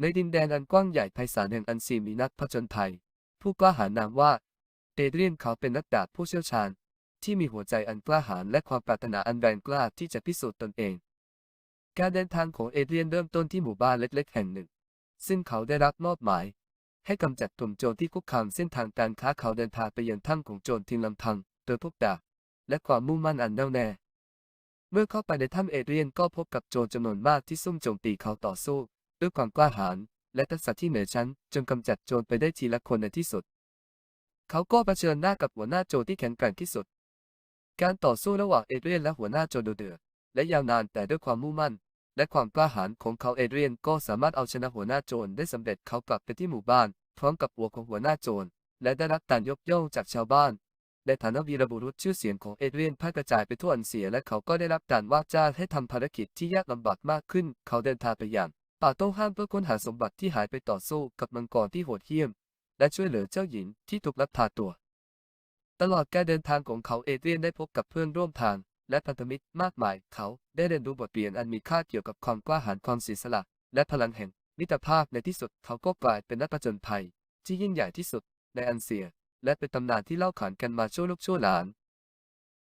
ในดินแดนอันกว้างใหญ่ไพศาลแห่งอันซีมีนักผจญภัย ผู้กล้าหาญนามว่าเอเดรียนเขาเป็นนักดาบผู้เชี่ยวชาญ ที่มีหัวใจอันกล้าหาญและความปรารถนาอันแรงกล้าที่จะพิสูจน์ตนเอง การเดินทางของเอเดรียนเริ่มต้นที่หมู่บ้านเล็ก ๆ แห่งหนึ่ง ซึ่งเขาได้รับมอบหมาย ให้กำจัดกลุ่มโจรที่คุกคามเส้นทางการค้าเขาเดินทางไปยังถ้ำของโจรทีมลำพังโดยพกดาบและความมุ่งมั่นอันแน่วแน่เมื่อเข้าไปในถ้ำเอเดรียนก็พบกับโจรจำนวนมากที่ซุ่มโจมตีเขาต่อสู้ ด้วยความกล้าหาญและทักษะที่เหนือชั้นจนกำจัดโจรไปได้ทีละคนในที่สุด เขาก็เผชิญหน้ากับหัวหน้าโจรที่แข็งแกร่งที่สุด การต่อสู้ระหว่างเอเดรียนและหัวหน้าโจรดูเดือดและยาวนานแต่ด้วยความมุ่งมั่น และความกล้าหาญของเขาเอเดรียนก็สามารถเอาชนะหัวหน้าโจรได้สำเร็จเขากลับไปที่หมู่บ้าน พร้อมกับหัวของหัวหน้าโจรและได้รับการยกย่องจากชาวบ้านในฐานะวีรบุรุษชื่อเสียงของเอเดรียนแพร่กระจายไปทั่วอันเซียและเขาก็ได้รับการว่าจ้างให้ทำภารกิจที่ยากลำบากมากขึ้น เขาเดินทางไปอย่าง ป่าต้องห้ามเพื่อค้นหาสมบัติที่หายไปต่อสู้กับมังกรที่โหดเหี้ยม และช่วยเหลือเจ้าหญิงที่ถูกลักพาตัว ตลอดการเดินทางของเขาเอเดรียนได้พบกับเพื่อนร่วมทาง และพันธมิตรมากมาย เขาได้เรียนรู้บทเรียนอันมีค่าเกี่ยวกับความกล้าหาญความเสียสละ และพลังแห่งมิตรภาพในที่สุดเขาก็กลายเป็นนักผจญภัย ที่ยิ่งใหญ่ที่สุดในอันเซีย และเป็นตำนานที่เล่าขานกันมาชั่วลูกชั่วหลาน